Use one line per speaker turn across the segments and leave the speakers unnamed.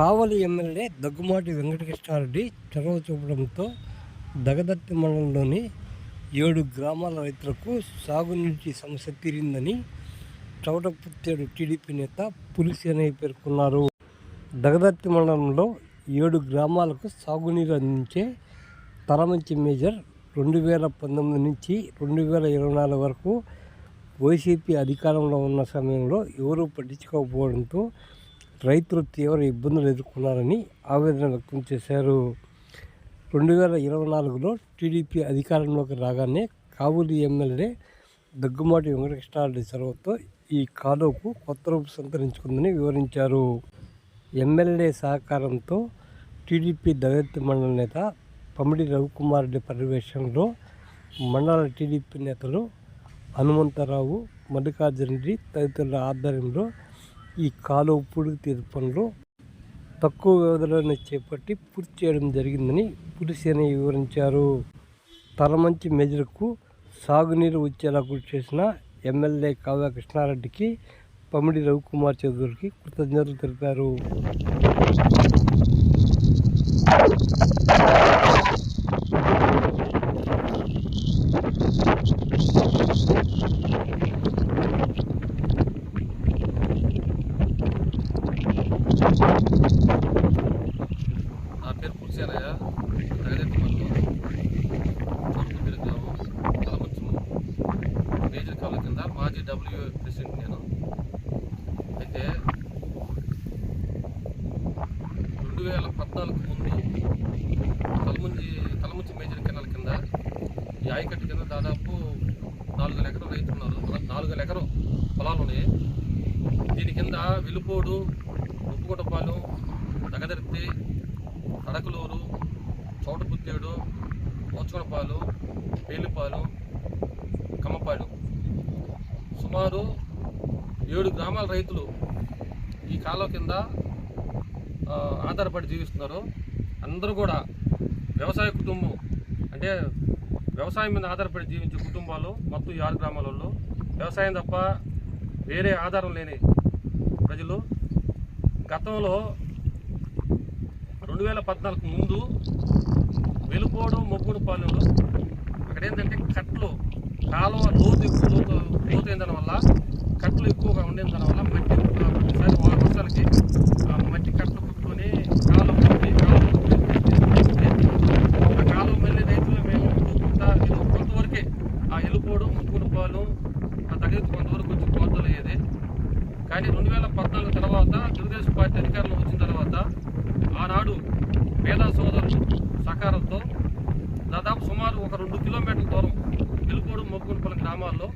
కావలి MLA Daggumati Venkatakrishna Reddy చొరవ చూపడంతో దగదత్తి మండలంలోని ఏడు గ్రామాల రైతులకు సాగునీటి సమస్య తీరిందని చౌటపుత్తేడు టీడీపీ నేత పులిసేనయ్య పేర్కొన్నారు. దగదత్తి మండలంలో ఏడు గ్రామాలకు సాగునీరు అందించే తలమంచి మేజర్ రెండు వేల పంతొమ్మిది నుంచి రెండు వేల ఇరవై నాలుగు వరకు వైసీపీ అధికారంలో ఉన్న సమయంలో ఎవరూ పట్టించుకోకపోవడంతో రైతులు తీవ్ర ఇబ్బందులు ఎదుర్కొన్నారని ఆవేదన వ్యక్తం చేశారు. రెండు వేల ఇరవై నాలుగులో టీడీపీ అధికారంలోకి రాగానే కావూలి ఎమ్మెల్యే దగ్గుమాటి వెంకటకృష్ణారెడ్డి చొరవతో ఈ కాలువకు కొత్త రూపు సంతరించుకుందని వివరించారు. ఎమ్మెల్యే సహకారంతో టీడీపీ దళిత మండల నేత పమిడి రవికుమార్ రెడ్డి పర్యవేక్షణలో మండల టీడీపీ నేతలు హనుమంతరావు మల్లికార్జున రెడ్డి తదితరుల ఆధ్వర్యంలో ఈ కాలువ పూడికి పనులు తక్కువ వ్యవధిలోనే చేపట్టి పూర్తి చేయడం జరిగిందని పులిసేన వివరించారు. తలమంచి మెజర్కు సాగునీరు వచ్చేలా కృషి చేసిన ఎమ్మెల్యే కావ్య కృష్ణారెడ్డికి పమిడి రవికుమార్ చౌదరికి కృతజ్ఞతలు తెలిపారు
నా పేరు పులిసేనయ్య నగదెత్తి మండలం చోటుపల్లి గ్రామం తలమంచము మేజర్ ఆర్జీడబ్ల్యూ ప్రెసిడెంట్ నేను అయితే రెండు వేల పద్నాలుగు ముందు తలముంచి కలముంచి మేజర్ కెనాల్ కింద ఈ ఆయకట్టు కింద దాదాపు నాలుగు ఎకరం రైతులు ఉన్నారు నాలుగు ఎకరం పొలాలు ఉన్నాయి దీని కింద వెలుపోడు ఉప్పుకొండపాలెం నగదర్తి అడకలూరు చోటపుత్తేడు మోచుకొనపాలు పేలిపాలు కమ్మపాలు సుమారు ఏడు గ్రామాల రైతులు ఈ కాలువ కింద ఆధారపడి జీవిస్తున్నారు. అందరూ కూడా వ్యవసాయ కుటుంబం అంటే వ్యవసాయం మీద ఆధారపడి జీవించే కుటుంబాలు మొత్తం ఈ ఆరు గ్రామాలలో వ్యవసాయం తప్ప వేరే ఆధారం లేని ప్రజలు. గతంలో రెండు వేల పద్నాలుగు ముందు వెలుపోడు మొగ్గుడు పాలెంలో అక్కడ ఏంటంటే కట్లు కట్లు ఎక్కువగా ఉండిన మట్టి ఆ, ప్రతిసారి వర్షాలకి ఆ మట్టి కట్ట కుట్టుకొని కాలం కాలువ ఆ కాలువ మళ్ళీ రైతులు మేము చూసుకుంటా ఏదో కొంతవరకే. ఆ వెళ్ళిపోవడం ముక్కుడు పాలు ఆ తగిన కొంతవరకు వచ్చి కోతలయ్యేది కానీ రెండు వేల పద్నాలుగు తర్వాత తెలుగుదేశం పార్టీ అధికారంలో వచ్చిన తర్వాత ఆనాడు పేద సోదరులు సహకారంతో దాదాపు సుమారు ఒక రెండు కిలోమీటర్ల దూరం వెలుకోడు మొగ్గులపల్లి గ్రామాల్లో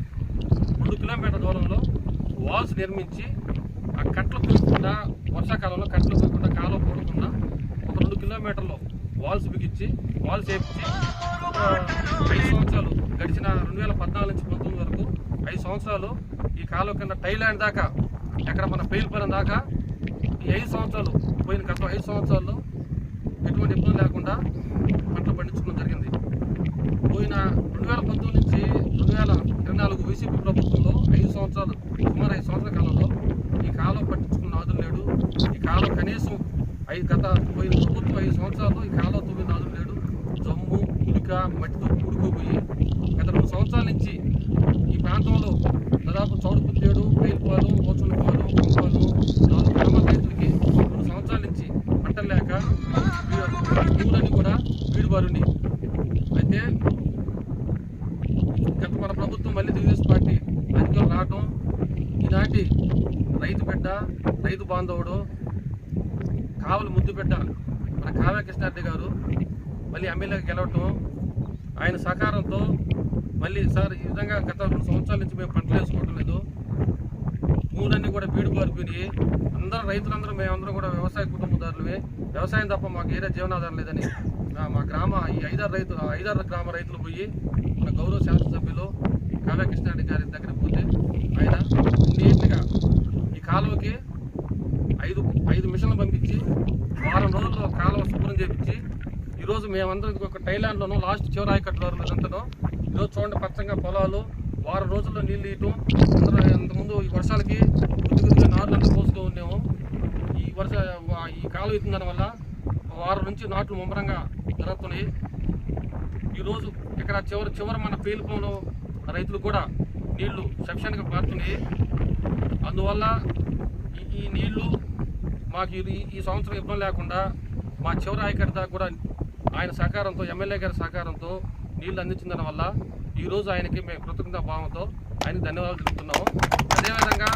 రెండు కిలోమీటర్ల దూరంలో వాల్స్ నిర్మించి ఆ కట్టలు పోయకుండా వర్షాకాలంలో కట్టలు పోయకుండా కాలువ పోడకుండా ఒక రెండు కిలోమీటర్లు వాల్స్ బిగించి వాల్స్ వేపించి ఐదు సంవత్సరాలు గడిచిన రెండు వేల పద్నాలుగు నుంచి పంతొమ్మిది వరకు ఐదు సంవత్సరాలు ఈ కాలువ కింద థైలాండ్ దాకా ఎక్కడ మన పేలిపోయిన దాకా ఈ ఐదు సంవత్సరాలు పోయిన గత ఐదు సంవత్సరాల్లో ఎటువంటి ఇబ్బంది లేకుండా పంటలు పండించుకోవడం జరిగింది. పోయిన రెండు వేల పంతొమ్మిది నుంచి రెండు వేల ఇరవై నాలుగు వైసీపీ ప్రభుత్వంలో ఐదు సంవత్సరాలు సుమారు ఐదు సంవత్సరాల కాలంలో ఈ కాలం పట్టించుకున్న నాదులు లేడు. ఈ కాలం కనీసం ఐదు గత పోయిన ప్రభుత్వం ఐదు సంవత్సరాల్లో ఈ కాలం తొమ్మిది నాదులు లేడు. జమ్ము ఉడిక మట్టితో కూడుకోపోయి గత రెండు సంవత్సరాల నుంచి ఈ ప్రాంతంలో దాదాపు చౌడుపుత్తేడు పేలుపాలు పోచులపాలు కొంపాలు నాలుగు గ్రామాల రైతులకి రెండు సంవత్సరాల నుంచి పంటలు లేక భూములన్నీ కూడా వీడు బారుండి అయితే గత మన ప్రభుత్వం మళ్ళీ తెలుగుదేశం పార్టీ అధికారం రావటం ఈనాటి రైతు బిడ్డ రైతు బాంధవుడు కావలి ముద్దు బిడ్డ మన కావ్య కృష్ణారెడ్డి గారు మళ్ళీ ఎమ్మెల్యేగా గెలవటం ఆయన సహకారంతో మళ్ళీ సార్ ఈ విధంగా గత రెండు సంవత్సరాల నుంచి మేము పంటలు వేసుకోవటం లేదు. భూములన్నీ కూడా బీడు పారిపోయినాయి అందరూ రైతులందరూ మేమందరం కూడా వ్యవసాయ కుటుంబదారులమే. వ్యవసాయం తప్ప మాకు ఏదో జీవనాధారం లేదని మా గ్రామ ఈ ఐదారు రైతు ఐదారు గ్రామ రైతులు పోయి మన గౌరవ శాసనసభ్యులు కావ్య గారి దగ్గర పోతే ఆయన నీట్గా ఈ కాలువకి ఐదు ఐదు మిషన్లు పంపించి వారం రోజుల్లో కాలువ శుభ్రం చేపించి ఈరోజు మేమందరం ఒక టైలాండ్లోనూ లాస్ట్ చివరి ఆయకట్టు వరకు ఈరోజు చూడండి పచ్చంగా పొలాలు వారం రోజుల్లో నీళ్ళు ఇయటం అందరూ ఇంతకుముందు ఈ వర్షాలకి కొద్ది కొద్దిగా నాట్లు అంతా పోస్తూ ఉన్నాము. ఈ వర్ష ఈ కాలువ ఎత్తిన వల్ల వారం నుంచి నాట్లు ముమ్మరంగా జరుగుతున్నాయి ఈరోజు ఇక్కడ చివరి చివరి మన పేలుపులో రైతులు కూడా నీళ్ళు సఫిషియెంట్గా పారుతున్నాయి. అందువల్ల ఈ- నీళ్ళు మాకు ఇది ఈ సంవత్సరం ఇబ్బంది లేకుండా మా చివరి ఆయకర్త కూడా ఆయన సహకారంతో ఎమ్మెల్యే గారి సహకారంతో నీళ్ళు అందించిన వల్ల ఈరోజు ఆయనకి మేము కృతజ్ఞత భావంతో ఆయనకి ధన్యవాదాలు తెలుపుతున్నాము. అదేవిధంగా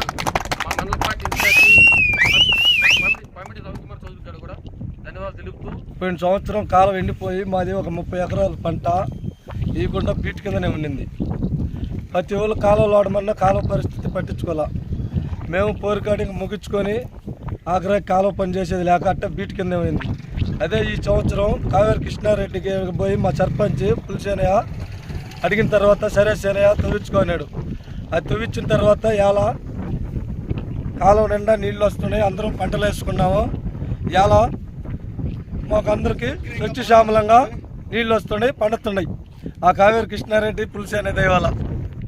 మా మండల పార్టీ ఇన్ఛార్జి పమ్మిడి- రవికుమార్ చౌదరి గారు కూడా ధన్యవాదాలు తెలుపుతూ
పోయిన సంవత్సరం కాలం ఎండిపోయి మాది ఒక ముప్పై ఎకరాల పంట ఈ గుండ బీట్ కిందనే ఉండింది. ప్రతి ఊళ్ళు కాలువ ఆడమన్నా కాలువ పరిస్థితి పట్టించుకోవాలా మేము పోరికాడికి ముగించుకొని ఆఖరి కాలువ పని చేసేది లేక అట్ట బీట్ కింద పోయింది అదే ఈ సంవత్సరం కావేరి కృష్ణారెడ్డికి పోయి మా సర్పంచ్ పులిసేనయ్య అడిగిన తర్వాత సరే సేనయ్య తవ్వించుకున్నాడు అది తవ్వించిన తర్వాత ఎలా కాలువ నిండా నీళ్ళు వస్తున్నాయి అందరం పంటలు వేసుకున్నాము. ఎలా మాకు అందరికీ స్వచ్ఛ శ్యామలంగా నీళ్ళు వస్తున్నాయి పండుతున్నాయి. ఆ కావేరి కృష్ణారెడ్డి పులిసేనే దయవల్ల